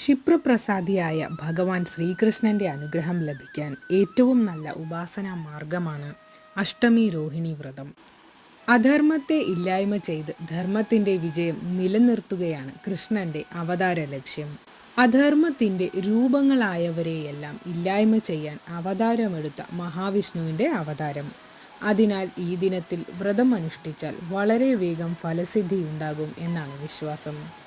ക്ഷിപ്രപ്രസാദിയായ ഭഗവാൻ ശ്രീകൃഷ്ണന്റെ അനുഗ്രഹം ലഭിക്കാൻ ഏറ്റവും നല്ല ഉപാസനാ മാർഗമാണ് അഷ്ടമി രോഹിണി വ്രതം. അധർമ്മത്തെ ഇല്ലായ്മ ചെയ്ത് ധർമ്മത്തിന്റെ വിജയം നിലനിർത്തുകയാണ് കൃഷ്ണന്റെ അവതാര ലക്ഷ്യം. അധർമ്മത്തിന്റെ രൂപങ്ങളായവരെയെല്ലാം ഇല്ലായ്മ ചെയ്യാൻ അവതാരമെടുത്ത മഹാവിഷ്ണുവിന്റെ അവതാരം. അതിനാൽ ഈ ദിനത്തിൽ വ്രതം അനുഷ്ഠിച്ചാൽ വളരെ വേഗം ഫലസിദ്ധി ഉണ്ടാകും എന്നാണ് വിശ്വാസം.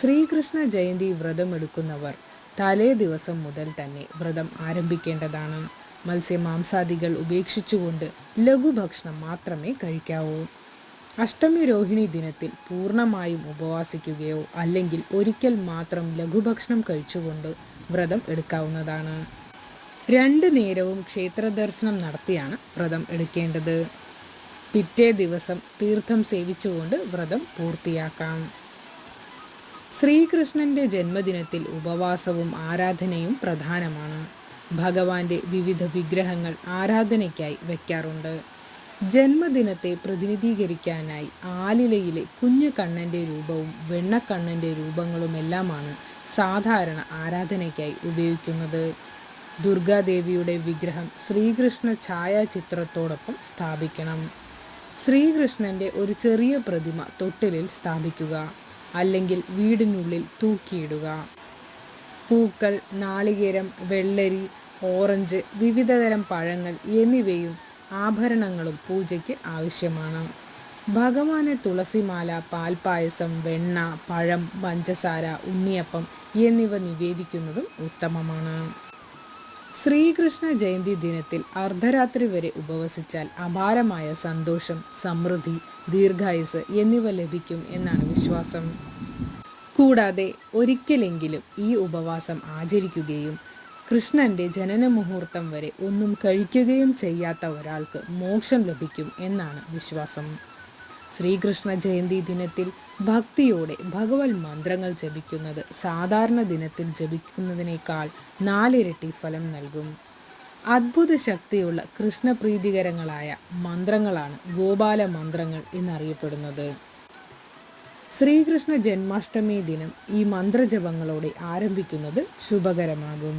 ശ്രീകൃഷ്ണ ജയന്തി വ്രതമെടുക്കുന്നവർ തലേ ദിവസം മുതൽ തന്നെ വ്രതം ആരംഭിക്കേണ്ടതാണ്. മത്സ്യമാംസാദികൾ ഉപേക്ഷിച്ചുകൊണ്ട് ലഘുഭക്ഷണം മാത്രമേ കഴിക്കാവൂ. അഷ്ടമി രോഹിണി ദിനത്തിൽ പൂർണമായും ഉപവാസിക്കുകയോ അല്ലെങ്കിൽ ഒരിക്കൽ മാത്രം ലഘുഭക്ഷണം കഴിച്ചുകൊണ്ട് വ്രതം എടുക്കാവുന്നതാണ്. രണ്ട് നേരവും ക്ഷേത്രദർശനം നടത്തിയാണ് വ്രതം എടുക്കേണ്ടത്. പിറ്റേ ദിവസം തീർത്ഥം സേവിച്ചുകൊണ്ട് വ്രതം പൂർത്തിയാക്കാം. ശ്രീകൃഷ്ണന്റെ ജന്മദിനത്തിൽ ഉപവാസവും ആരാധനയും പ്രധാനമാണ്. ഭഗവാന്റെ വിവിധ വിഗ്രഹങ്ങൾ ആരാധനയ്ക്കായി വയ്ക്കാറുണ്ട്. ജന്മദിനത്തെ പ്രതിനിധീകരിക്കാനായി ആലിലയിലെ കുഞ്ഞു കണ്ണന്റെ രൂപവും വെണ്ണക്കണ്ണന്റെ രൂപങ്ങളുമെല്ലാമാണ് സാധാരണ ആരാധനയ്ക്കായി ഉപയോഗിക്കുന്നത്. ദുർഗാദേവിയുടെ വിഗ്രഹം ശ്രീകൃഷ്ണ ഛായാചിത്രത്തോടൊപ്പം സ്ഥാപിക്കണം. ശ്രീകൃഷ്ണന്റെ ഒരു ചെറിയ പ്രതിമ തൊട്ടിലിൽ സ്ഥാപിക്കുക. അല്ലെങ്കിൽ വീടിനുള്ളിൽ തൂക്കിയിടുക. പൂക്കൾ നാളികേരം വെള്ളരി ഓറഞ്ച് വിവിധതരം പഴങ്ങൾ എന്നിവയും ആഭരണങ്ങളും പൂജയ്ക്ക് ആവശ്യമാണ്. ഭഗവാന് തുളസിമാല പാൽപ്പായസം വെണ്ണ പഴം പഞ്ചസാര ഉണ്ണിയപ്പം എന്നിവ നിവേദിക്കുന്നതും ഉത്തമമാണ്. ശ്രീകൃഷ്ണ ജയന്തി ദിനത്തിൽ അർദ്ധരാത്രി വരെ ഉപവസിച്ചാൽ അപാരമായ സന്തോഷം സമൃദ്ധി ദീർഘായുസ് എന്നിവ ലഭിക്കും എന്നാണ് വിശ്വാസം. കൂടാതെ ഒരിക്കലെങ്കിലും ഈ ഉപവാസം ആചരിക്കുകയും കൃഷ്ണന്റെ ജനന മുഹൂർത്തം വരെ ഒന്നും കഴിക്കുകയും ചെയ്യാത്ത ഒരാൾക്ക് മോക്ഷം ലഭിക്കും എന്നാണ് വിശ്വാസം. ശ്രീകൃഷ്ണ ജയന്തി ദിനത്തിൽ ഭക്തിയോടെ ഭഗവത് മന്ത്രങ്ങൾ ജപിക്കുന്നത് സാധാരണ ദിനത്തിൽ ജപിക്കുന്നതിനേക്കാൾ നാലിരട്ടി ഫലം നൽകും. അത്ഭുത ശക്തിയുള്ള കൃഷ്ണപ്രീതികരങ്ങളായ മന്ത്രങ്ങളാണ് ഗോപാല മന്ത്രങ്ങൾ എന്നറിയപ്പെടുന്നത്. ശ്രീകൃഷ്ണ ജന്മാഷ്ടമി ദിനം ഈ മന്ത്രജപങ്ങളോടെ ആരംഭിക്കുന്നത് ശുഭകരമാകും.